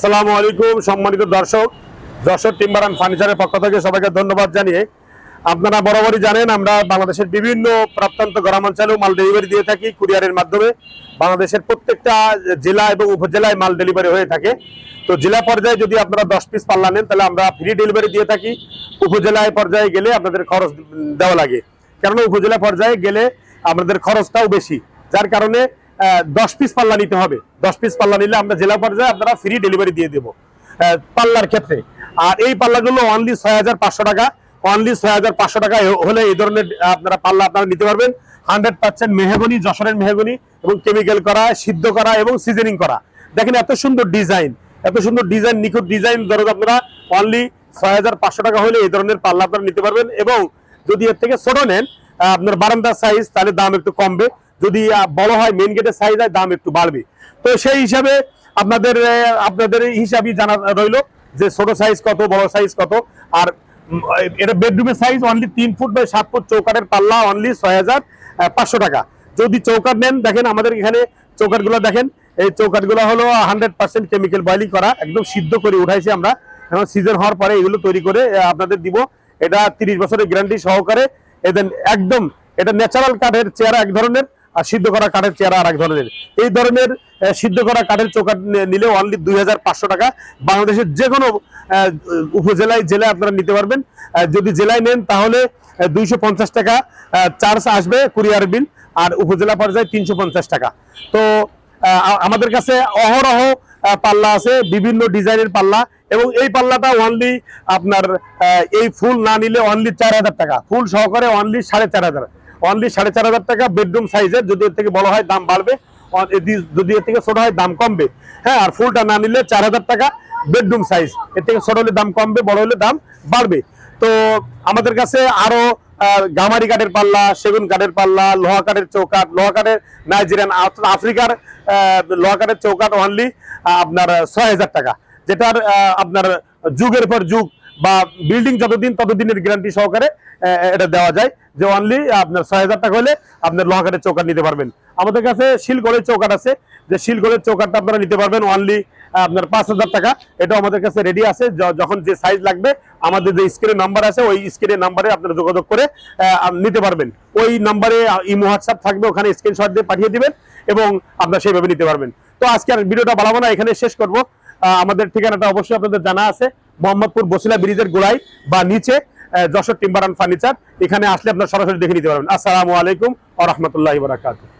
আসসালামু আলাইকুম, সম্মানিত দর্শক, যশোর টিম্বার অ্যান্ড ফার্নিচারের পক্ষ থেকে সবাইকে ধন্যবাদ জানিয়ে আপনারা বরাবরই জানেন, আমরা বাংলাদেশের বিভিন্ন প্রত্যন্ত গ্রামাঞ্চলেও মাল ডেলিভারি দিয়ে থাকি, কুরিয়ারের মাধ্যমে। বাংলাদেশের প্রত্যেকটা জেলা এবং উপজেলায় মাল ডেলিভারি হয়ে থাকে। তো জেলা পর্যায়ে যদি আপনারা দশ পিস পাল্লা নেন, তাহলে আমরা ফ্রি ডেলিভারি দিয়ে থাকি। উপজেলায় পর্যায়ে গেলে আপনাদের খরচ দেওয়া লাগে। কেননা উপজেলা পর্যায়ে গেলে আমাদের খরচটাও বেশি। যার কারণে দশ পিস পাল্লা নিতে হবে। দশ পিস পাল্লা নিলে আমরা জেলা পর্যায়ে আপনারা ফ্রি ডেলিভারি দিয়ে দেবো পাল্লার ক্ষেত্রে। আর এই পাল্লাগুলো অনলি ছয় হাজার পাঁচশো টাকা অনলি ছয় হাজার পাঁচশো টাকা হলে এই ধরনের আপনারা পাল্লা আপনারা নিতে পারবেন। হান্ড্রেড পার্সেন্ট মেহগনি, যশোরের মেহগনি এবং কেমিক্যাল করা, সিদ্ধ করা এবং সিজনিং করা। দেখেন এত সুন্দর ডিজাইন এত সুন্দর ডিজাইন নিখুঁত ডিজাইন ধরো আপনারা অনলি ছয় হাজার পাঁচশো টাকা হলে এই ধরনের পাল্লা আপনারা নিতে পারবেন এবং যদি এর থেকে ছোট নেন আপনার বারান্দার সাইজ তাহলে দাম একটু কমবে। যদি বড় হয় মেন গেটের সাইজ হয় দাম একটু বাড়বে। তো সেই হিসাবে আপনাদের আপনাদের হিসাবই জানা রইল যে ছোট সাইজ কত, বড় সাইজ কত। আর এটা বেডরুমের সাইজ অনলি তিন ফুট বাই সাত ফুট চৌকাটের পাল্লা অনলি ছয় হাজার পাঁচশো টাকা। যদি চৌকাট নেন, দেখেন আমাদের এখানে চৌকাটগুলো দেখেন। এই চৌকাটগুলো হলো হান্ড্রেড পার্সেন্ট কেমিক্যাল বয়লিং করা, একদম সিদ্ধ করে উঠাইছি আমরা। এখন সিজন হওয়ার পরে এগুলো তৈরি করে আপনাদের দিব। এটা তিরিশ বছরের গ্যারান্টি সহকারে। এদের একদম, এটা ন্যাচারাল কাঠের চেয়ারা এক ধরনের। আর সিদ্ধ করা কাঠের চেয়ারা আর ধরনের। এই ধরনের সিদ্ধ করা কাঠের চৌকাট নি- নিলে অনলি দুই হাজার পাঁচশো টাকা। বাংলাদেশের যে কোনো উপজেলায়, জেলায় আপনারা নিতে পারবেন। যদি জেলায় নেন তাহলে দুইশো পঞ্চাশ টাকা চার্জ আসবে কুরিয়ার বিল, আর উপজেলা পর্যায়ে তিনশো পঞ্চাশ টাকা। তো আমাদের কাছে অহরহ পাল্লা আছে, বিভিন্ন ডিজাইনের পাল্লা, এবং এই পাল্লাটা অনলি আপনার এই ফুল না নিলে অনলি চার হাজার টাকা। ফুল সহকারে অনলি সাড়ে চার হাজার। অনলি সাড়ে চার হাজার টাকা বেডরুম সাইজের যদি এর থেকে বড় হয়, দাম বাড়বে। যদি এর থেকে ছোট হয়, দাম কমবে। হ্যাঁ আর ফুলটা না নিলে চার হাজার টাকা বেডরুম সাইজ এর থেকে ছোট হলে দাম কমবে, বড় হলে দাম বাড়বে। তো আমাদের কাছে আরও গামারি কাঠের পাল্লা, সেগুন কাঠের পাল্লা, লোহা কাঠের চৌকাঠ, লোহা কাঠের নাইজেরিয়ান আফ্রিকার লোহা কাঠের চৌকাঠ অনলি আপনার ছয় হাজার টাকা। যেটার আপনার যুগের পর যুগ বা বিল্ডিং যতদিন, ততদিনের গ্যারান্টি সহকারে এটা দেওয়া যায় যে অনলি আপনার ছয় হাজার টাকা হলে আপনার লোহা কাঠের চৌকাঠ নিতে পারবেন। আমাদের কাছে শিলগড়ের চৌকাঠ আছে। যে শিলগড়ের চৌকাঠটা আপনারা নিতে পারবেন অনলি আপনার পাঁচ হাজার টাকা। এটা আমাদের কাছে রেডি আছে। যখন যে সাইজ লাগবে, আমাদের যে স্ক্রিনের নাম্বার আছে, ওই স্ক্রিনের নাম্বারে আপনারা যোগাযোগ করে নিতে পারবেন। ওই নাম্বারে ইমো, হোয়াটসঅ্যাপ থাকবে, ওখানে স্ক্রিনশট দিয়ে পাঠিয়ে দিবেন এবং আপনারা সেইভাবে নিতে পারবেন। তো আজকে আর ভিডিওটা বাড়াবো না, এখানে শেষ করব। আমাদের ঠিকানাটা অবশ্যই আপনাদের জানা আছে। মোহাম্মদপুর বসিলা ব্রিজের গোড়ায় বা নিচে যশোর টিম্বার ফার্নিচার এখানে আসলে আপনার সরাসরি দেখে নিতে পারবেন। আসসালামু আলাইকুম আ রহমতুল্লাহ বারাকাতুহ।